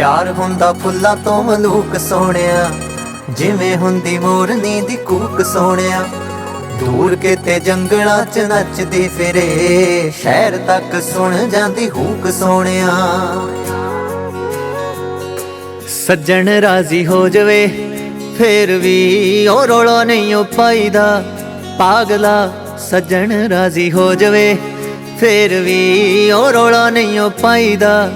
ਪਿਆਰ ਹੁੰਦਾ ਫੁੱਲਾਂ ਤੋਂ ਮਲੂਕ ਸੋਹਣਿਆ, ਜਿਵੇਂ ਹੁੰਦੀ ਮੋਰਨੀ ਦੀ ਕੂਕ ਸੋਹਣਿਆ। ਦੂਰ ਕਿਤੇ ਜੰਗਲਾਂ 'ਚ ਨੱਚਦੀ ਫਿਰੇ, ਸ਼ਹਿਰ ਤੱਕ ਸੁਣ ਜਾਂਦੀ ਹੂਕ ਸੋਹਣਿਆ। ਸੱਜਣ ਰਾਜ਼ੀ ਹੋ ਜਵੇ, ਫੇਰ ਵੀ ਉਹ ਰੋਲਾ ਨਹੀਂ ਉਹ ਪਾਈਦਾ। ਪਾਗਲਾ ਸੱਜਣ ਰਾਜ਼ੀ ਹੋ ਜਵੇ, ਫੇਰ ਵੀ ਉਹ ਰੋਲਾ ਨਹੀਂ ਉਹ ਪਾਈਦਾ।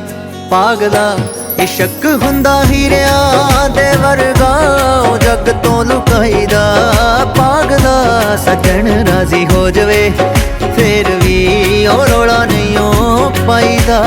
ਪਾਗਲਾ ਇਸ਼ਕ ਹੁੰਦਾ ਹੀਰਿਆਂ ਦੇ ਵਰਗਾ, ਉਹ ਜੱਗ ਤੋਂ ਲੁਕਾਈਦਾ ਪਾਗਲਾ ਸੱਜਣ ਰਾਜ਼ੀ ਹੋ ਜਵੇ। ਫੇਰ ਵੀ ਉਹ ਰੋਲਾ ਨਹੀਂ ਉਹ ਪਾਈਦਾ।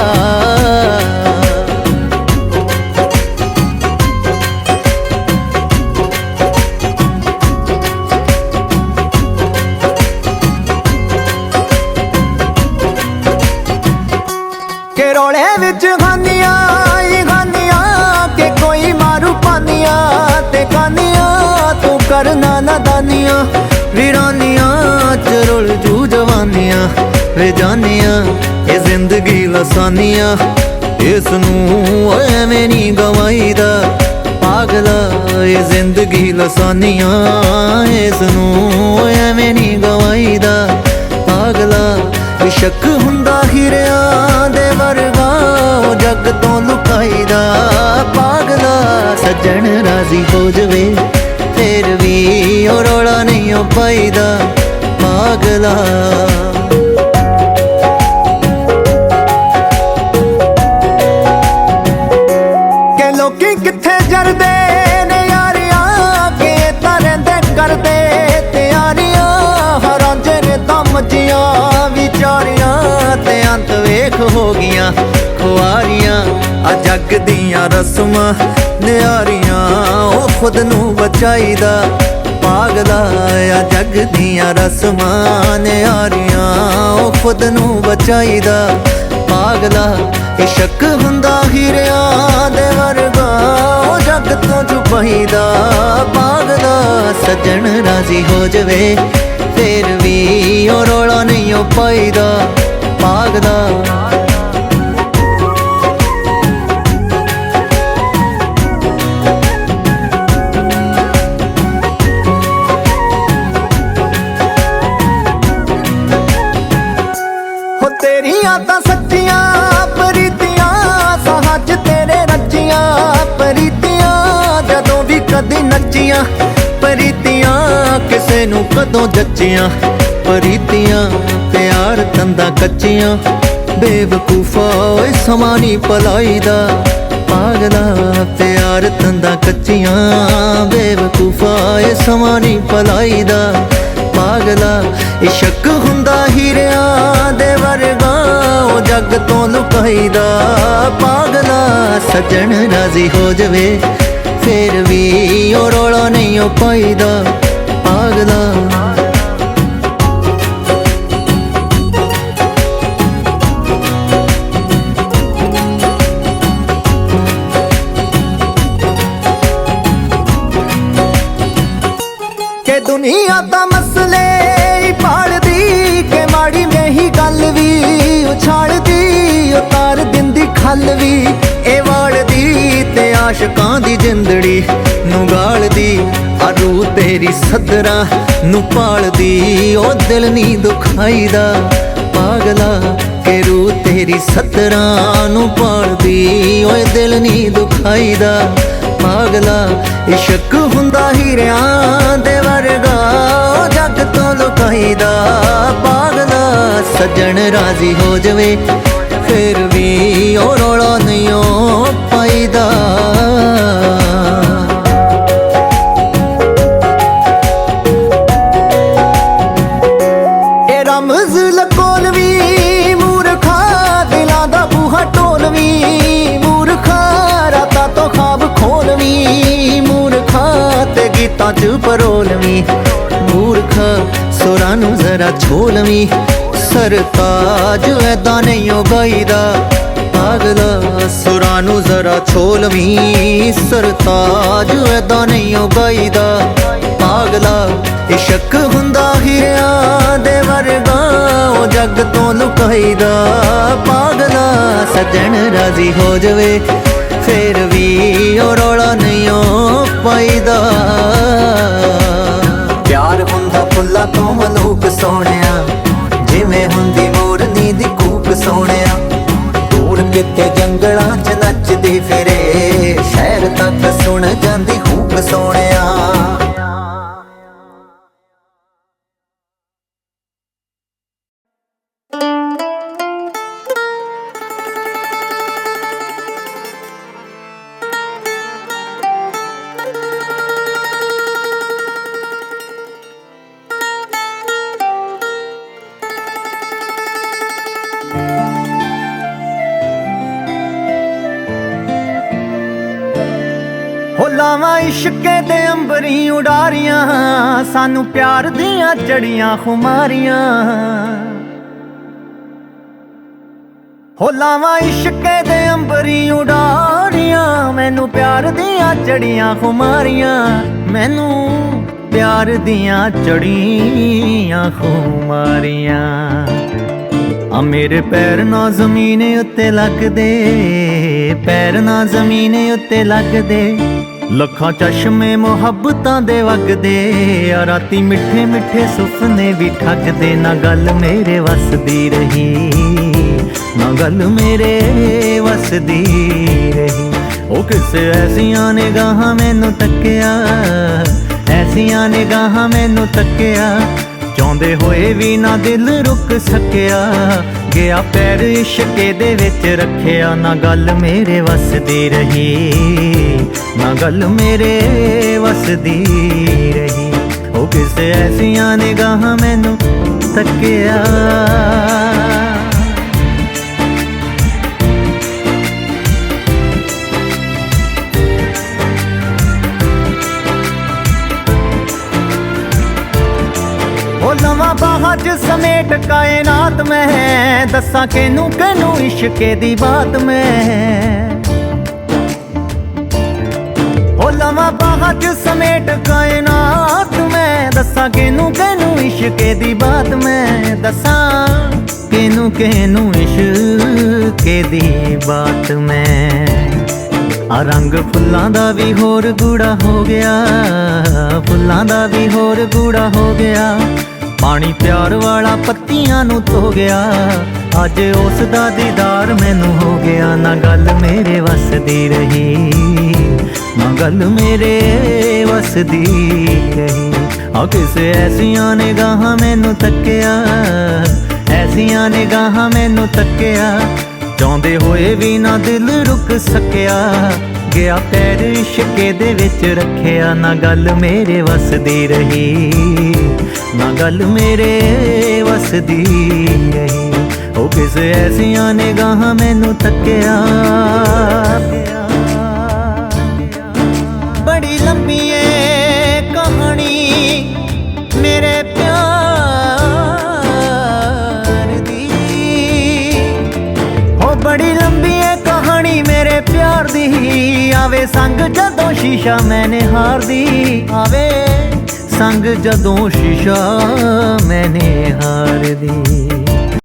ਕੇ ਰੋਲੇ ਵਿੱਚ ਖਾਨੀਆਂ ਖਾਨੀਆਂ ਕਰਨਾ ਨਾਦਾਨੀਆਂ ਵੀਰਾਨੀਆਂ ਚ ਰੁਲ ਜੂ ਜਵਾਨੀਆਂ। ਵੇ ਜਾਨੀਆਂ, ਇਹ ਜ਼ਿੰਦਗੀ ਲਸਾਨੀਆਂ। ਇਸ ਨੂੰ ਐਵੇਂ ਨਹੀਂ ਗਵਾਈਦਾ। ਪਾਗਲਾ, ਇਹ ਜ਼ਿੰਦਗੀ ਲਸਾਨੀਆਂ। ਇਸ ਨੂੰ ਐਵੇਂ ਨਹੀਂ ਗਵਾਈਦਾ। ਪਾਗਲਾ ਸ਼ੱਕ ਹੁੰਦਾ ਹੀਰਿਆਂ ਦੇ ਵਰਗਾ, ਉਹ ਜੱਗ ਤੋਂ ਲੁਕਾਈਦਾ। ਪਾਗਲਾ, ਸੱਜਣ ਰਾਜ਼ੀ ਹੋ ਜਵੇ। ਫੇਰ ਵੀ ਉਹ ਰੋਲਾ ਨਹੀਂ ਉਹ ਪਾਈਦਾ ਪਾਗਲਾ ਕਿ ਲੋਕੀ ਕਿੱਥੇ ਜਰਦੇ ਨੇ ਯਾਰੀਆਂ ਕਿ ਤਾਂ ਰਹਿੰਦੇ ਕਰਦੇ ਤਿਆਰੀਆਂ ਹਰਾਂਜੇ ਨੇ ਤਾਂ ਮੱਜੀਆਂ ਵਿਚਾਰੀਆਂ ਤੇ ਅੰਤ ਵੇਖ ਹੋ ਗਈਆਂ, ਖੁਆਰੀਆਂ। ਆ ਦੀਆਂ ਰਸਮਾਂ, ਨਿਆਰੀਆਂ, ਉਹ ਖੁਦ ਨੂੰ ਬਚਾਈਦਾ। ਪਾਗਲਾ ਆ ਜੱਗ ਦੀਆਂ ਰਸਮਾਂ, ਨਿਆਰੀਆਂ, ਉਹ ਖੁਦ ਨੂੰ ਬਚਾਈਦਾ। ਪਾਗਲਾ ਇਸ਼ਕ ਹੁੰਦਾ ਹੀਰਿਆਂ ਦੇ ਵਰਗਾ, ਉਹ ਜਗ ਤੋਂ ਛੁਪਾਈਦਾ। ਪਾਗਲਾ ਸੱਜਣ ਰਾਜ਼ੀ ਹੋ ਜਵੇ, ਫੇਰ ਵੀ ਉਹ ਰੋਲਾ ਨਹੀਂ ਉਹ ਪਾਈਦਾ। ਪਾਗਲਾ ਤੇਰੀਆਂ ਤਾਂ ਸੱਚੀਆਂ, ਪ੍ਰੀਤੀਆਂ, ਸਹਜ ਤੇਰੇ ਰੱਜੀਆਂ, ਪ੍ਰੀਤੀਆਂ, ਜਦੋਂ ਵੀ ਕਦੀ ਨੱਚੀਆਂ, ਪ੍ਰੀਤੀਆਂ, ਕਿਸੇ ਨੂੰ ਕਦੋਂ ਜੱਚੀਆਂ, ਪ੍ਰੀਤੀਆਂ, ਪਿਆਰ ਤੰਦਾ ਕੱਚੀਆਂ, ਬੇਵਕੂਫਾ ਓਏ ਸਮਾਂ ਨੀ ਪਲਾਈਦਾ ਪਾਗਲਾ ਪਿਆਰ ਤੰਦਾ ਕੱਚੀਆਂ, ਬੇਵਕੂਫਾ ਏ ਸਮਾਂ ਨੀ ਪਲਾਈਦਾ ਪਾਗਲਾ ਇਸ਼ਕ ਹੁੰਦਾ ਹੀਰਿਆਂ ਲੁਕਾਈਦਾ ਪਾਗਲਾ ਸੱਜਣ ਰਾਜ਼ੀ ਹੋ ਜਵੇ। ਫੇਰ ਵੀ ਉਹ ਰੋਲਾ ਨਹੀਂ ਉਹ ਪਾਈਦਾ, ਪਾਗਲਾ। ਕਿ ਦੁਨੀਆ ਦਾ ਦਿੰਦੀ ਵੀ ਇਹ ਵਾਲਦੀ ਤੇ ਆਸ਼ਕਾਂ ਦੀ ਜਿੰਦੜੀ ਨੂੰ ਗਾਲਦੀ ਆ ਤੇਰੀ ਸਦਰਾ ਨੂੰ ਪਾਲਦੀ। ਉਹ ਦਿਲ ਨਹੀਂ ਦੁਖਾਈਦਾ, ਪਾਗਲਾ ਕਿ ਰੂ ਤੇਰੀ ਸਦਰਾ ਨੂੰ ਪਾਲਦੀ। ਓਏ ਦਿਲ ਨਹੀਂ ਦੁਖਾਈਦਾ, ਪਾਗਲਾ ਇਸ਼ਕ ਹੁੰਦਾ ਹੀਰਿਆਂ ਦੇ ਵਰਗਾ। ਉਹ ਜੱਗ ਤੋਂ ਲੁਕਾਈਦਾ, ਪਾਗਲਾ ਸੱਜਣ ਰਾਜ਼ੀ ਹੋ ਜਵੇ ਫਿਰ ਵੀ ਉਹ ਰੋਲਾ ਨਹੀਂ ਉਹ ਪਾਈਦਾ। ਇਹ ਰਮਜ਼ ਲਕੋਲ ਵੀ, ਮੂਰਖਾ ਦਿਲਾਂ ਦਾ ਬੂਹਾ ਢੋਲ ਵੀ, ਮੂਰਖਾ ਰਾਤਾਂ ਤੋਂ ਖਾਬ ਖੋਲ ਵੀ, ਮੂਰਖਾ ਤੇ ਗੀਤਾਂ ਚ ਪਰੋਲਵੀਂ ਮੂਰਖਾ ਸੁਰਾਂ ਨੂੰ ਜ਼ਰਾ ਛੋਲਵੀਂ ਸਰਤਾਜ ਐਦਾਂ ਨਹੀਂ ਉਹ ਗਾਈਦਾ। ਪਾਗਲਾ ਸੁਰਾਂ ਨੂੰ ਜ਼ਰਾ ਛੋਲਵੀਂ ਸਰਤਾਜ ਐਦਾਂ ਨਹੀਂ ਉਹ ਗਾਈਦਾ। ਪਾਗਲਾ ਇਸ਼ਕ ਹੁੰਦਾ ਹੀਰਿਆਂ ਦੇ ਵਰਗਾ, ਉਹ ਜੱਗ ਤੋਂ ਲੁਕਾਈਦਾ। ਪਾਗਲਾ ਸੱਜਣ ਰਾਜ਼ੀ ਹੋ ਜਵੇ, ਫੇਰ ਵੀ ਉਹ ਰੌਲਾ ਨਹੀਂ ਓ ਪਾਈਦਾ। ਪਿਆਰ ਹੁੰਦਾ ਫੁੱਲਾਂ ਤੋਂ ਮਲੂਕ ਸੋਹਣਿਆ ਦੂਰ ਹੋ ਲਾਵਾਂ ਇਸ਼ਕੇ ਦੇ ਅੰਬਰੀ ਉਡਾਰੀਆਂ, ਸਾਨੂੰ ਪਿਆਰ ਦੀਆਂ ਚੜੀਆਂ ਖੁਮਾਰੀਆਂ। ਹੋ ਲਾਵਾਂ ਇਸ਼ਕੇ ਦੇ ਅੰਬਰੀ ਉਡਾਰੀਆਂ, ਮੈਨੂੰ ਪਿਆਰ ਦੀਆਂ ਚੜੀਆਂ ਖੁਮਾਰੀਆਂ, ਮੈਨੂੰ ਪਿਆਰ ਦੀਆਂ ਚੜੀਆਂ ਖੁਮਾਰੀਆਂ। ਆ ਮੇਰੇ ਪੈਰ ਨਾ ਜ਼ਮੀਨ ਉੱਤੇ ਲੱਗਦੇ, ਪੈਰ ਨਾ ਜ਼ਮੀਨ ਉੱਤੇ ਲੱਗਦੇ। ਲੱਖਾਂ ਚਸ਼ਮੇ ਮੁਹੱਬਤਾਂ ਦੇ ਵਗਦੇ ਆ। ਰਾਤੀ ਮਿੱਠੇ ਮਿੱਠੇ ਸੁਪਨੇ ਵੀ ਠੱਗਦੇ, ਨਾ ਗੱਲ ਮੇਰੇ ਵਸਦੀ ਰਹੀ, ਨਾ ਗੱਲ ਮੇਰੇ ਵਸਦੀ ਰਹੀ। ਉਹ ਕਿਸੇ ਐਸੀਆਂ ਨਿਗਾਹਾਂ ਮੈਨੂੰ ਤੱਕਿਆ, ਐਸੀਆਂ ਨਿਗਾਹਾਂ ਮੈਨੂੰ ਤੱਕਿਆ, ਚਾਹੁੰਦੇ ਹੋਏ ਵੀ ਨਾ ਦਿਲ ਰੁਕ ਸਕਿਆ, ਗਿਆ ਪੈਰ ਇਸ਼ਕੇ ਦੇ ਵਿੱਚ ਰੱਖਿਆ, ਨਾ ਗੱਲ ਮੇਰੇ ਵਸਦੀ ਰਹੀ। ਨਾ ਗੱਲ ਮੇਰੇ ਵਸਦੀ ਰਹੀ। ਉਹ ਕਿਸੇ ਐਸੀਆਂ ਨਿਗਾਹਾਂ ਮੈਨੂੰ ਤੱਕਿਆ ਉਹ ਲਵਾਂ ਬਾਹਾਂ 'ਚ ਸਮੇਟ ਕਾਇਨਾਤ ਮੈਂ। ਦੱਸਾਂ ਕਿਨੂੰ ਕਿਨੂੰ ਇਸ਼ਕੇ ਦੀ ਬਾਤ ਮੈਂ। ਲਵਾਂ ਬਾਹਾਂ 'ਚ ਸਮੇਟ ਕਾਇਨਾਤ ਮੈਂ ਦੱਸਾਂ ਕਿਨੂੰ ਕਿਨੂੰ ਇਸ਼ਕੇ ਦੀ ਬਾਤ ਮੈਂ ਦੱਸਾਂ। ਕਿਨੂੰ ਕਿਨੂੰ ਇਸ਼ਕੇ ਦੀ ਬਾਤ ਮੈਂ। ਆ ਰੰਗ ਫੁੱਲਾਂ ਦਾ ਵੀ ਹੋਰ ਗੂੜਾ ਹੋ ਗਿਆ। ਫੁੱਲਾਂ ਦਾ ਵੀ ਹੋਰ ਗੂੜਾ ਹੋ ਗਿਆ। ਪਾਣੀ ਪਿਆਰ ਵਾਲਾ ਪੱਤੀਆਂ ਨੂੰ ਧੋ ਗਿਆ। ਅੱਜ ਉਸ ਦਾ ਦੀਦਾਰ ਮੈਨੂੰ ਹੋ ਗਿਆ। ਨਾ ਗੱਲ ਮੇਰੇ ਵਸਦੀ ਰਹੀ। ਨਾ ਗੱਲ ਮੇਰੇ ਵਸਦੀ ਰਹੀ ਆ ਕਿਸੇ ਐਸੀਆਂ ਨਿਗਾਹਾਂ ਮੈਨੂੰ ਤੱਕਿਆ ਐਸੀਆਂ ਨਿਗਾਹਾਂ ਮੈਨੂੰ ਤੱਕਿਆ ਚਾਹੁੰਦੇ ਹੋਏ ਵੀ ਨਾ ਦਿਲ ਰੁਕ ਸਕਿਆ ਗਿਆ ਪੈਰ ਇਸ਼ਕੇ ਦੇ ਵਿੱਚ ਰੱਖਿਆ ਨਾ ਗੱਲ ਮੇਰੇ ਵਸਦੀ ਰਹੀ ਨਾ ਗੱਲ ਮੇਰੇ ਵਸਦੀ ਰਹੀ ਉਹ ਕਿਸੇ ਐਸੀਆਂ ਨਿਗਾਹਾਂ ਮੈਨੂੰ ਤੱਕਿਆ ਆਵੇ ਸੰਗ ਜਦੋਂ ਸ਼ੀਸ਼ਾ ਮੈਨੇ ਹਾਰਦੀ ਆਵੇ ਸੰਗ ਜਦੋਂ ਸ਼ੀਸ਼ਾ ਮੈਨੇ ਹਾਰਦੀ।